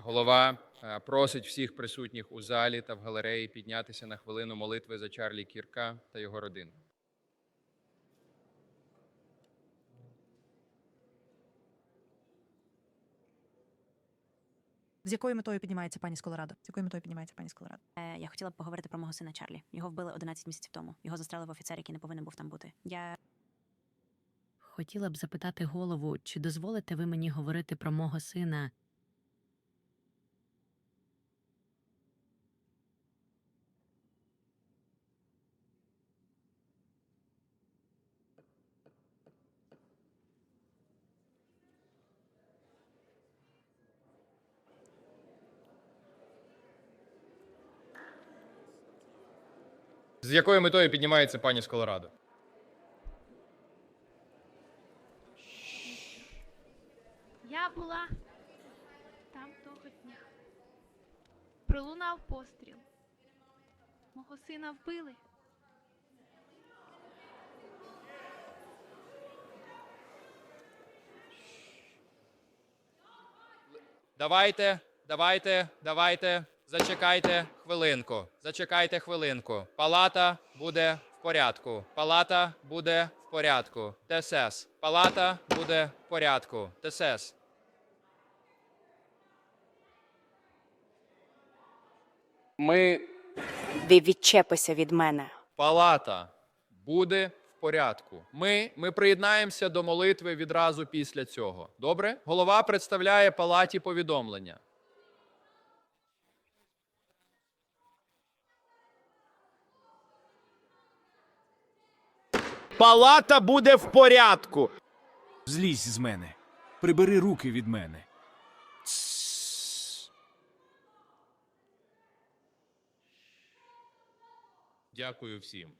Голова е, просить всіх присутніх у залі та в галереї піднятися на хвилину молитви за Чарлі Кірка та його родину. З якою метою піднімається пані з Колорадо? З якою метою піднімається пані з Колорадо? Е, Я хотіла б поговорити про мого сина Чарлі. Його вбили 11 місяців тому. Його застрелив офіцер, який не повинен був там бути. Я Хотіла б запитати голову, чи дозволите ви мені говорити про мого сина? З якою метою піднімається пані з Колорадо? Я була там того дня. Пролунав постріл. Мого сина вбили. Давайте, давайте, давайте. Зачекайте хвилинку. Зачекайте хвилинку. Палата буде в порядку. Палата буде в порядку. ТСС. Палата буде в порядку. ТСС. Ми ви відчепися від мене. Палата буде в порядку. Ми, ми приєднаємося до молитви відразу після цього. Добре? Голова представляє палаті повідомлення. Палата буде в порядку. Злізь з мене. Прибери руки від мене. Дякую всім.